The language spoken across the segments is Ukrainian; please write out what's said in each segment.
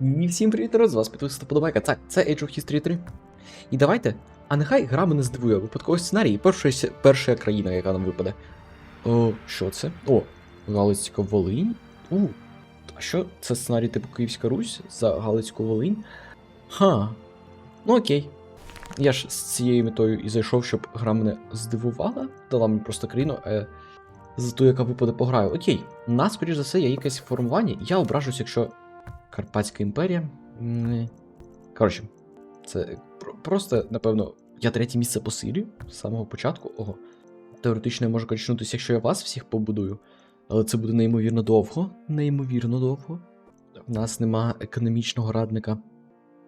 І всім привіт, народ, з вас підписується подобайка. Так, це Age of History 3. І давайте, а нехай гра мене здивує випадковий сценарій, перша, перша країна, яка нам випаде. О, що це? О, Галицька Волинь. У, а що це сценарій типу Київська Русь за Галицьку Волинь? Ха. Ну окей. Я ж з цією метою і зайшов, щоб гра мене здивувала, дала мені просто країну, а за ту, яка випаде, пограю. Окей, нас, скоріш за все, є якесь формування. Я ображусь, якщо Карпатська імперія. Коротше, це просто, напевно, я третє місце по посилю з самого початку. Ого. Теоретично я можу качнутися, якщо я вас всіх побудую. Але це буде неймовірно довго. Неймовірно довго. У нас нема економічного радника.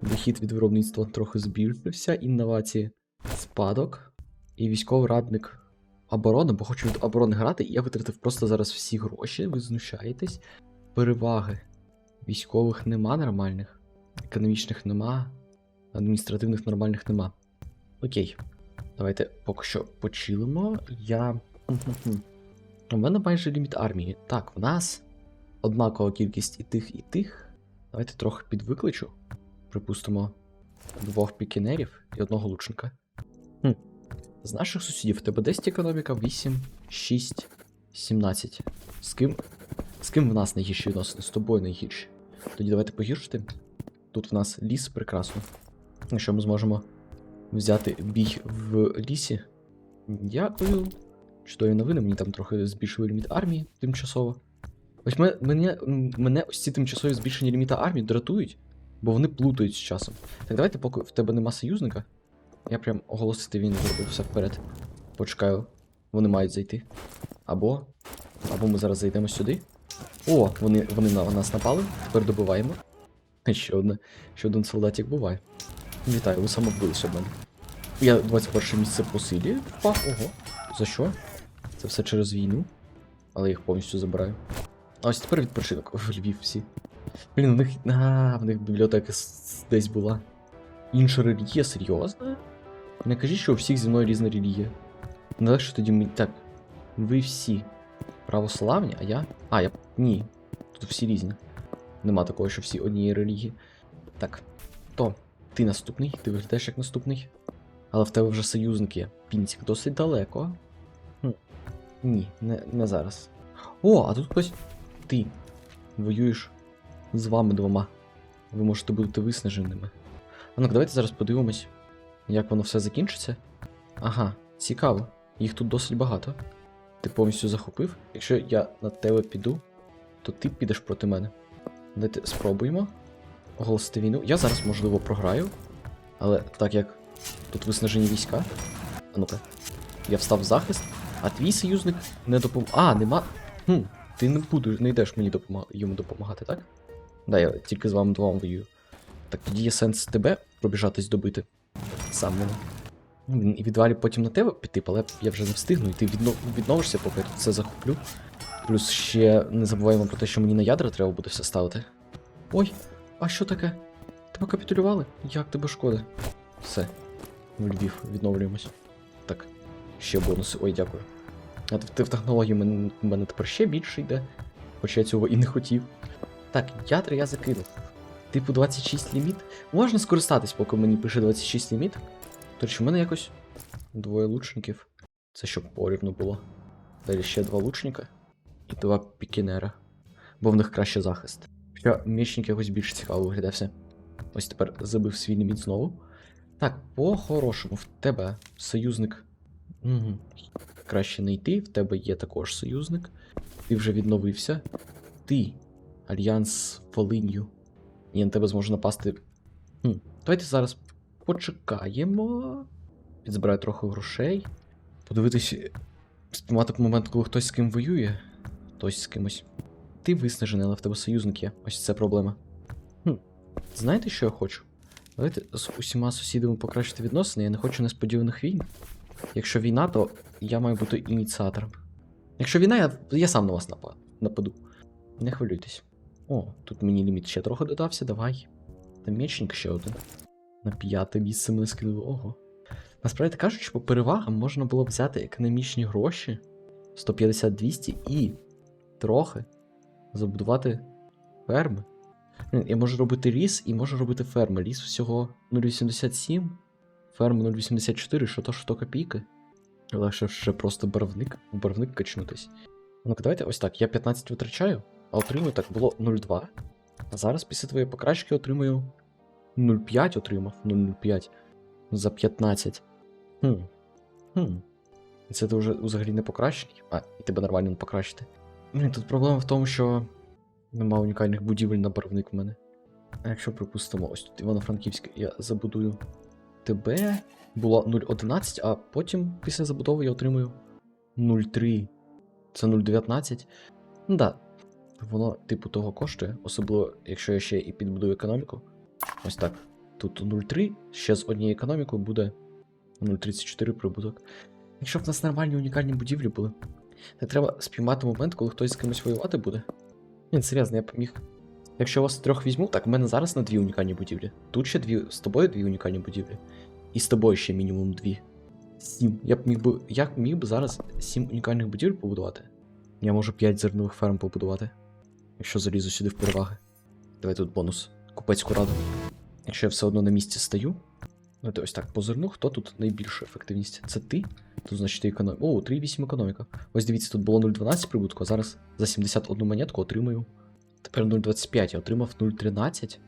Дохід від виробництва трохи збільшився, інновації спадок. І військовий радник оборони, бо хочу від оборони грати, і я витратив просто зараз всі гроші, ви знущаєтесь. Переваги. Військових нема нормальних, економічних нема, адміністративних нормальних нема. Окей. Давайте поки що почилимо. Я. У мене майже ліміт армії. Так, в нас однакова кількість і тих, і тих. Давайте трохи підвикличу. Припустимо, двох пікінерів і одного лучника. Хм. З наших сусідів в тебе 10 економіка, 8, 6, 17. З ким з ким в нас найгірші відносини? З тобою найгірші. Тоді давайте погіршити. Тут в нас ліс прекрасно. Якщо ми зможемо взяти бій в лісі. Дякую. Чудові новини, мені там трохи збільшили ліміт армії тимчасово. Ось мене, мене, мене ось ці тимчасові збільшення ліміта армії дратують, бо вони плутають з часом. Так давайте, поки в тебе нема союзника. Я прям оголосити він зробив все вперед. Почекаю, вони мають зайти. Або. Або ми зараз зайдемо сюди. О, вони, вони на нас напали. Тепер добиваємо. Ще одне. Ще один солдатик буває. Вітаю, ви самовбилися в мене. Я 21 місце по силі. впав. Ого. За що? Це все через війну. Але я їх повністю забираю. А ось тепер відпочинок. В Львів всі. Блін, у них. А, в них бібліотека десь була. Інша релігія, серйозно? Не кажіть, що у всіх зі мною різна релігія. Не легше тоді мені. Так. Ви всі православні, а я. А, я. Ні. Тут всі різні. Нема такого, що всі однієї релігії. Так. То, ти наступний, ти виглядаєш як наступний. Але в тебе вже союзник є. Пінцік досить далеко. Хм. Ні, не, не зараз. О, а тут хтось. Ти воюєш з вами двома. Ви можете бути виснаженими. А ну давайте зараз подивимось, як воно все закінчиться. Ага, цікаво. Їх тут досить багато. Ти повністю захопив. Якщо я на тебе піду, то ти підеш проти мене. Давайте спробуємо оголосити війну. Я зараз, можливо, програю. Але так як тут виснажені війська. А ну-ка. Я встав в захист, а твій союзник не допомог. А, нема. Хм, ти не будеш, не йдеш мені допомаг... йому допомагати, так? Да, я тільки з вами двом воюю. Так тоді є сенс тебе пробіжатись добити. Сам мене. Ну, І відвалі потім на тебе піти, але я вже не встигну, і ти відно... відновишся, поки я тут все захоплю. Плюс ще не забуваємо про те, що мені на ядра треба буде все ставити. Ой, а що таке? Тебе капітулювали? Як тебе шкода? Все. В Львів відновлюємось. Так, ще бонуси. Ой, дякую. А ти в технології мене, мене тепер ще більше йде. Хоча я цього і не хотів. Так, ядра я закинув. Типу 26 ліміт. Можна скористатись, поки мені пише 26 ліміт. До речі, в мене якось двоє лучників. Це щоб порівну було. Далі ще два лучника і два пікінера. Бо в них краще захист. Хоча мічник якось більш цікаво виглядає все. Ось тепер забив свій ліміт знову. Так, по-хорошому, в тебе союзник. Угу. Краще не йти, в тебе є також союзник. Ти вже відновився. Ти. Альянс Волинью. І на тебе зможе напасти. Хм. Давайте зараз почекаємо. Підзбираю трохи грошей. Подивитись, спіймати момент, коли хтось з ким воює. Хтось з кимось. Ти виснажений, але в тебе союзник є. Ось це проблема. Хм. Знаєте, що я хочу? Давайте з усіма сусідами покращити відносини. Я не хочу несподіваних війн. Якщо війна, то я маю бути ініціатором. Якщо війна, я, я сам на вас нападу. Не хвилюйтесь. О, тут мені ліміт ще трохи додався, давай. Там мечник ще один. На п'яте місце мене скинули. Ого. Насправді кажучи, по перевагам можна було взяти економічні гроші 150-200 і трохи забудувати ферми. Я можу робити ліс і можу робити ферми. Ліс всього 0,87, ферма 0,84, що то, що то копійки. Легше ще просто барвник, барвник качнутись. Ну-ка, давайте ось так. Я 15 витрачаю, а отримую так було 0,2. А зараз після твоєї покращки отримую 0,5 отримав, 0,05 за 15. Хм. Хм. І Це ти вже взагалі не покращений? А, і тебе нормально не покращити. Блін, тут проблема в тому, що нема унікальних будівель на барвник в мене. А якщо припустимо, ось тут Івано-Франківське, я забудую тебе. Було 0,11, а потім після забудови я отримую 0,3. Це 0,19. Ну да. Воно, типу, того коштує, особливо, якщо я ще і підбудую економіку. Ось так. Тут 0,3, ще з однією економікою буде 0,34 прибуток. Якщо б в нас нормальні унікальні будівлі були, так треба спіймати момент, коли хтось з кимось воювати буде. Ні, серйозно, я б міг. Якщо я вас трьох візьму, так в мене зараз на дві унікальні будівлі. Тут ще дві, з тобою дві унікальні будівлі. І з тобою ще мінімум дві. Сім. Я б міг би. Я міг би зараз сім унікальних будівель побудувати. Я можу п'ять зернових ферм побудувати. Якщо залізу сюди в переваги. Давай тут бонус. Купецьку раду. Якщо я все одно на місці стою. Ну, то ось так, по зерну, хто тут найбільша ефективність? Це ти? Тут, значить, ти економіка. О, 3,8 економіка. Ось дивіться, тут було 0,12 прибутку, а зараз за 71 монетку отримую. Тепер 0,25, я отримав 0,13.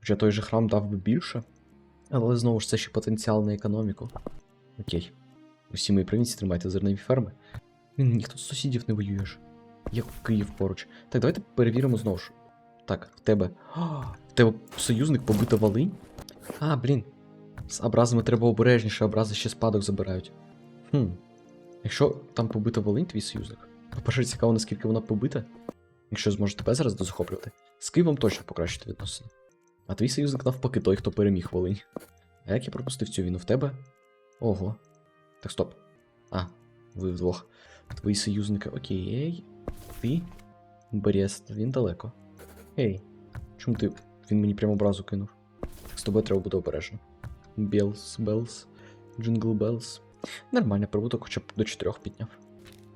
Хоча той же храм дав би більше. Але знову ж це ще потенціал на економіку. Окей. Усі мої провінції тримайте зернові ферми. Ніхто з сусідів не воюєш. Як Київ поруч. Так, давайте перевіримо знову ж. Так, в тебе. В тебе союзник побита Волинь? А, блін. З образами треба обережніше, образи ще спадок забирають. Хм. Якщо там побита Волинь, твій союзник. По-перше, цікаво, наскільки вона побита. Якщо зможе тебе зараз дозахоплювати. З Києвом точно покращити відносини. А твій союзник навпаки той, хто переміг Волинь. А як я пропустив цю війну в тебе? Ого. Так, стоп. А, ви вдвох. Твої союзники, окей. Ти? Брест, він далеко. Ей, чому ти. Він мені прямо образу кинув. З тобою треба бути обережно. Белс, Белс, Джингл Белс. Нормально, прибуток хоча б до 4 підняв.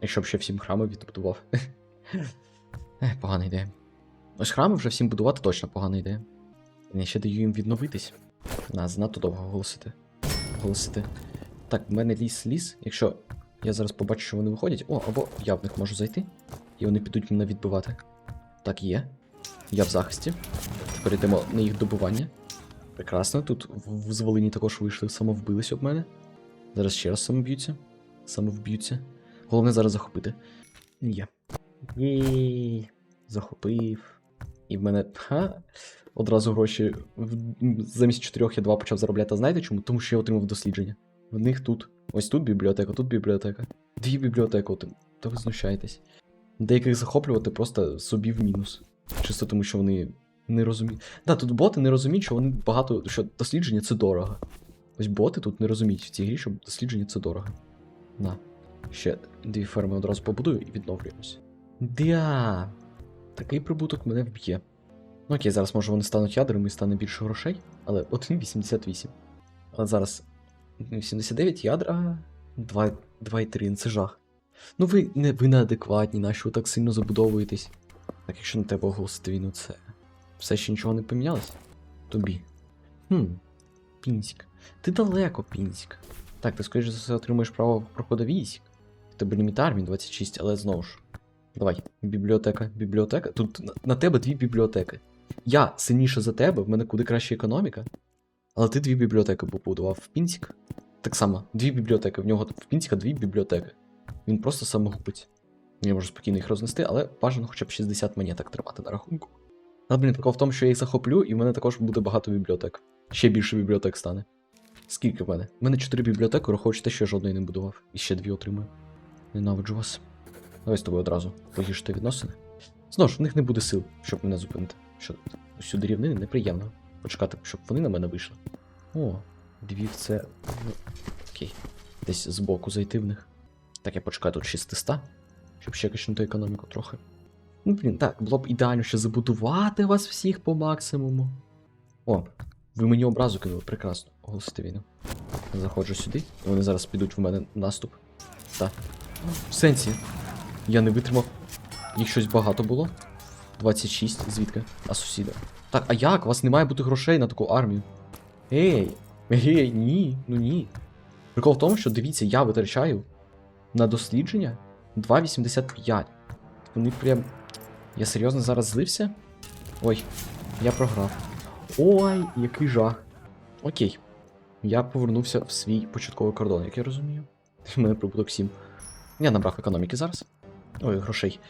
Якщо б ще всім храми відбудував. Ех, погана ідея. Ось храми вже всім будувати точно погана ідея. Я ще даю їм відновитись. На, занадто довго оголосити. Оголосити. Так, в мене ліс ліс. Якщо я зараз побачу, що вони виходять. О, або я в них можу зайти. І вони підуть мене відбивати. Так, є. Я в захисті. Тепер йдемо на їх добування. Прекрасно. Тут в в також вийшли, самовбились об мене. Зараз ще раз самоб'ються. Самовб'ються. Головне зараз захопити. Є. Єй. Захопив. І в мене. Ха. Одразу гроші. Замість чотирьох я два почав заробляти. Знаєте чому? Тому що я отримав дослідження. В них тут. Ось тут бібліотека, тут бібліотека. Дві бібліотеки отримав. Та ви знущаєтесь. Деяких захоплювати просто собі в мінус. Чисто тому, що вони не розуміють. Да, тут боти не розуміють, що вони багато. що дослідження це дорого. Ось боти тут не розуміють в цій грі, що дослідження це дорого. На. Ще дві ферми одразу побудую і відновлюємось. Дя. Такий прибуток мене вб'є. Ну окей, зараз може вони стануть ядрами і стане більше грошей, але 1,88. Але зараз 89 ядра, 2,3, ну це жах. Ну ви не ви неадекватні, нащо ви так сильно забудовуєтесь? Так якщо на тебе оголосити війну, це все ще нічого не помінялось? Тобі. Хм. Пінськ. Ти далеко, Пінськ. Так, ти скоріш за все отримуєш право проходу військ. Тебе ліміт армії 26, але знову ж. Давай, бібліотека, бібліотека. Тут на, на тебе дві бібліотеки. Я сильніше за тебе, в мене куди краща економіка. Але ти дві бібліотеки побудував в Пінськ. Так само, дві бібліотеки. В нього в Пінська дві бібліотеки. Він просто самогубець. Я можу спокійно їх рознести, але бажано хоча б 60 монеток тримати на рахунку. Але, блін, прикол в тому, що я їх захоплю, і в мене також буде багато бібліотек. Ще більше бібліотек стане. Скільки в мене? У мене 4 бібліотеки, враховуючи те, що я жодної не будував. І ще дві отримую. Ненавиджу вас. Давай з тобою одразу погіршити відносини. Знову ж, в них не буде сил, щоб мене зупинити. Що тут? Усюди рівнини неприємно. Почекати, щоб вони на мене вийшли. О, дві в це. Окей. Десь збоку зайти в них. Так, я почекаю тут 600, щоб ще качнути економіку трохи. Ну, блін, так, було б ідеально ще забудувати вас всіх по максимуму. О, ви мені образу кинули, прекрасно. Оголосити війну. Заходжу сюди, і вони зараз підуть в мене наступ. Так. В сенсі. Я не витримав. Їх щось багато було. 26, звідки? А сусіда. Так, а як? У вас не має бути грошей на таку армію? Ей! Ей, ні, ну ні. Прикол в тому, що дивіться, я витрачаю на дослідження 2,85. Вони прям. Я серйозно зараз злився? Ой, я програв. Ой, який жах. Окей. Я повернувся в свій початковий кордон, як я розумію. У мене прибуток 7. Я набрав економіки зараз. Ой, грошей.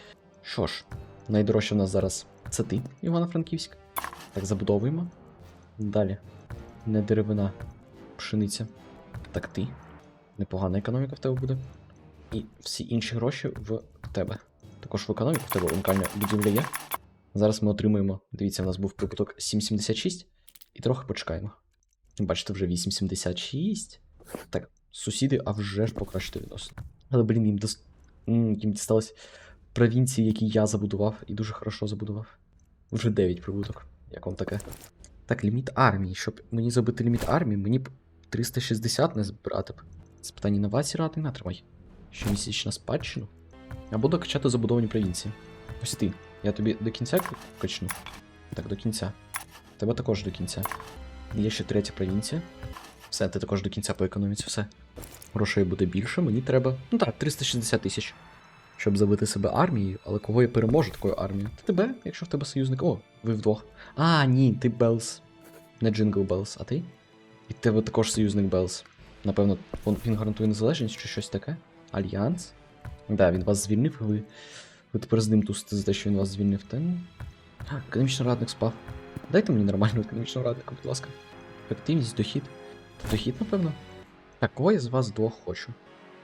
Що ж, найдорожче в нас зараз це ти, Івано-Франківськ. Так, забудовуємо. Далі. Не деревина, пшениця. Так ти. Непогана економіка в тебе буде. І всі інші гроші в тебе. Також в економіку в тебе унікальна будівля є. Зараз ми отримуємо. Дивіться, у нас був прибуток 7,76. І трохи почекаємо. Бачите, вже 8,76. Так, сусіди, а вже ж покращити відносини. Але, блін, їм, дос... їм дісталось провінції, які я забудував, і дуже хорошо забудував. Вже 9 прибуток. Як вам таке? Так, ліміт армії. Щоб мені забити ліміт армії, мені б 360 не збирати б. З питань інновацій радий натримай. Щомісячна спадщину. Або докачати забудовані провінції. Ось ти. Я тобі до кінця качну. Так, до кінця. Тебе також до кінця. Є ще третя провінція. Все, ти також до кінця по економіці, все. Грошей буде більше, мені треба. Ну так, 360 тисяч. Щоб забити себе армією, але кого я переможу такою армією? Та тебе, якщо в тебе союзник. О, ви вдвох. А, ні, ти Белс. Не Джингл Белс, а ти? І тебе також союзник Белс. Напевно, він гарантує незалежність чи щось таке? Альянс? Да, він вас звільнив, і ви. Ви тепер з ним тусите за те, що він вас звільнив. Та ні. Економічний радник спав. Дайте мені нормального економічного радника, будь ласка. Ефективність, дохід. Дохід, напевно. Так, кого я з вас двох хочу?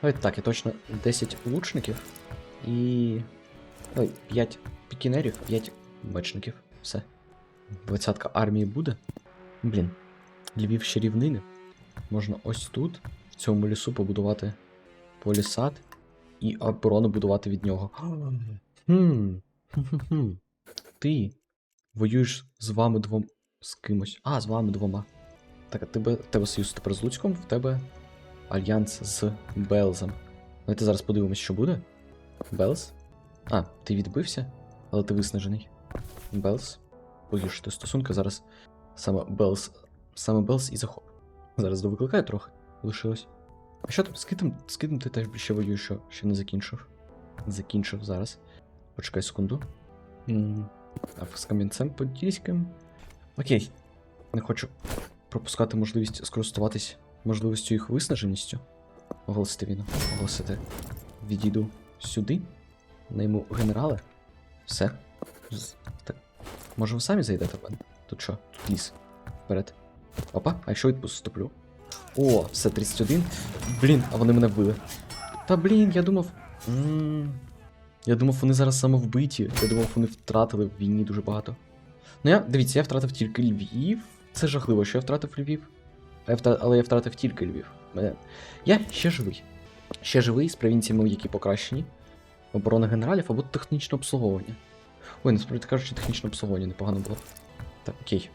Давайте так, я точно 10 лучників і. Ой, 5 пікінерів, 5 мечників. Все. Двадцятка армії буде. Блін. Львів ще рівнини. Можна ось тут, в цьому лісу, побудувати полісад і оборону будувати від нього. Хм. Ти воюєш з вами двом. з кимось. А, з вами двома. Так, а тебе, тебе союз тепер з Луцьком, в тебе альянс з Белзом. Давайте зараз подивимось, що буде. Белз? А, ти відбився, але ти виснажений. Белз. Погіршити стосунки. Зараз саме Белз. Саме Белз і захоп. Зараз довикликаю трохи. Лишилось. А що там? З ким, з ким ти теж ще воюєш, що ще не закінчив? Закінчив зараз. Почекай секунду. М, А з камінцем подільським. Окей. Не хочу пропускати можливість скористуватись можливістю їх виснаженістю. Оголосити війну. Оголосити. Відійду сюди. Найму генерала. Все. Так. Може ви самі зайдете в мене? Тут що? Тут ліс. Вперед. Опа, а якщо відпуступлю? О, все 31. Блін, а вони мене вбили. Та блін, я думав. м, Я думав, вони зараз самовбиті. Я думав, вони втратили в війні дуже багато. Ну я, дивіться, я втратив тільки Львів. Це жахливо, що я втратив Львів. Я втра- Але я втратив тільки Львів. Мене... Я ще живий. Ще живий з провінціями, які покращені. Оборона генералів або технічне обслуговування. Ой, насправді кажучи, технічне обслуговування непогано було. Так, окей.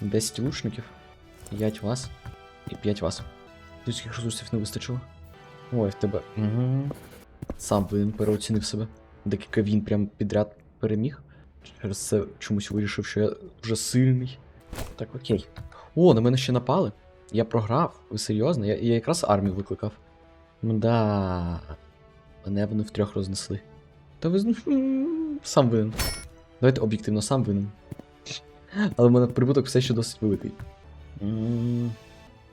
10 лучників, 5 вас і 5 вас. Людських ресурсів не вистачило. Ой, в тебе. Угу. Сам він переоцінив себе. Декілька він прям підряд переміг. Через це чомусь вирішив, що я вже сильний. Так, окей. О, на мене ще напали. Я програв. Ви серйозно? Я, я якраз армію викликав. Мда. Мене вони втрьох рознесли. Та ви сам винен. Давайте об'єктивно, сам винен. Але в мене прибуток все ще досить великий.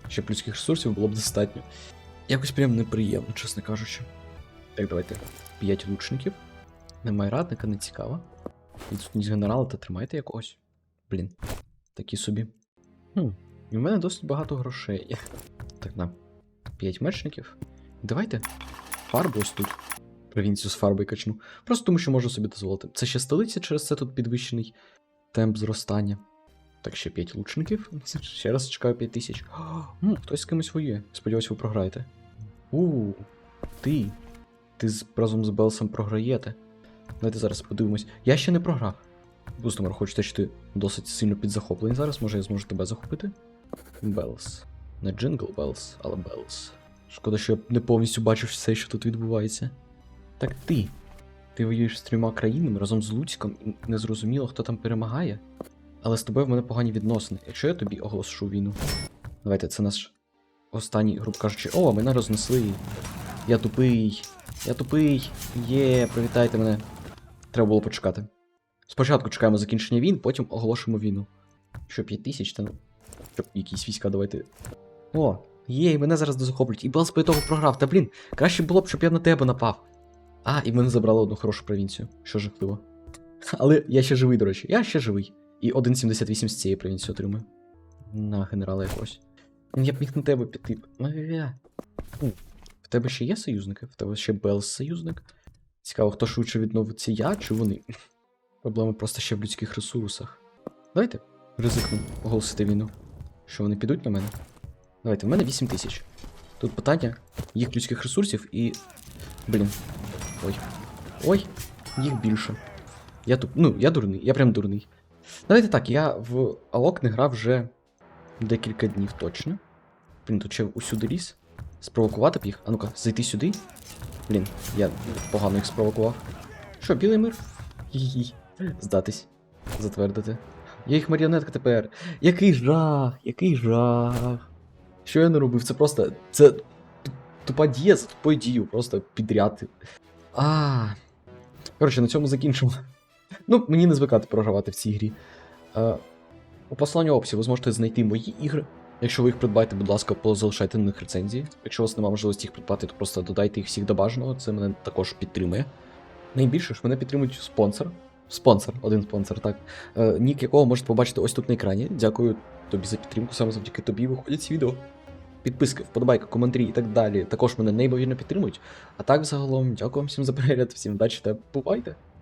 Щоб людських ресурсів було б достатньо. Якось прям неприємно, чесно кажучи. Так, давайте. 5 лучників. Немає радника, не цікаво. Відсутність генерала та тримайте якогось. Блін. Такі собі. Хм. І в мене досить багато грошей. Так, на. 5 мечників. Давайте. Фарбу ось тут. Провінцію з фарбою качну. Просто тому, що можу собі дозволити. Це ще столиця, через це тут підвищений темп зростання. Так, ще 5 лучників. Ще раз чекаю 5 тисяч. М, Хтось з кимось воює. Сподіваюсь, ви програєте. У, ти. Ти з, разом з Белсом програєте. Давайте зараз подивимось. Я ще не програв. Бустомер, хочете, що ти досить сильно підзахоплений зараз, може я зможу тебе захопити? Белс. Не Джингл Белс, але Белс. Шкода, що я не повністю бачу все, що тут відбувається. Так ти. Ти воюєш з трьома країнами разом з Луцьком і не зрозуміло, хто там перемагає. Але з тобою в мене погані відносини. Якщо я тобі оголошу війну. Давайте, це наш останній, грубо кажучи. О, мене рознесли. Я тупий. Я тупий. Є, привітайте мене. Треба було почекати. Спочатку чекаємо закінчення війн, потім оголошуємо війну. Що 5 тисяч, та ну. Щоб якісь війська давайте. О, є, мене зараз дозахоплюють. І Белс по того програв. Та блін, краще було б, щоб я на тебе напав. А, і мене забрали одну хорошу провінцію, що жахливо. Але я ще живий, до речі, я ще живий. І 1,78 з цієї провінції отримую. На генерала якогось. Я б міг на тебе піти. Ну, В тебе ще є союзники? В тебе ще Белс союзник? Цікаво, хто швидше відновиться я чи вони? Проблема просто ще в людських ресурсах. Давайте ризикнемо оголосити війну. Що вони підуть на мене? Давайте, в мене 8 тисяч. Тут питання їх людських ресурсів і. Блін. Ой. Ой, їх більше. Я тут. Ну, я дурний, я прям дурний. Давайте так, я в Алок не грав вже декілька днів точно. Блін, тут ще усюди ліс. Спровокувати б їх. А ну-ка, зайти сюди. Блін, я погано їх спровокував. Що, білий мир? Хі-хі. Здатись. Затвердити. Я їх маріонетка тепер. Який жах, який жах. Що я не робив? Це просто. Це тупа дія за тупою дією, просто підряд. А. Коротше, на цьому закінчимо. Ну, мені не звикати програвати в цій грі. Е, у посланні описі ви зможете знайти мої ігри. Якщо ви їх придбаєте, будь ласка, залишайте на них рецензії. Якщо у вас немає можливості їх придбати, то просто додайте їх всіх до бажаного, це мене також підтримує. Найбільше ж мене підтримують спонсор. Спонсор, один спонсор, так. Е, нік якого можете побачити ось тут на екрані. Дякую тобі за підтримку, саме завдяки тобі виходять ці відео. Підписки, вподобайка, коментарі і так далі. Також мене неймовірно підтримують. А так, загалом, дякую всім за перегляд, всім вдачі та бувайте!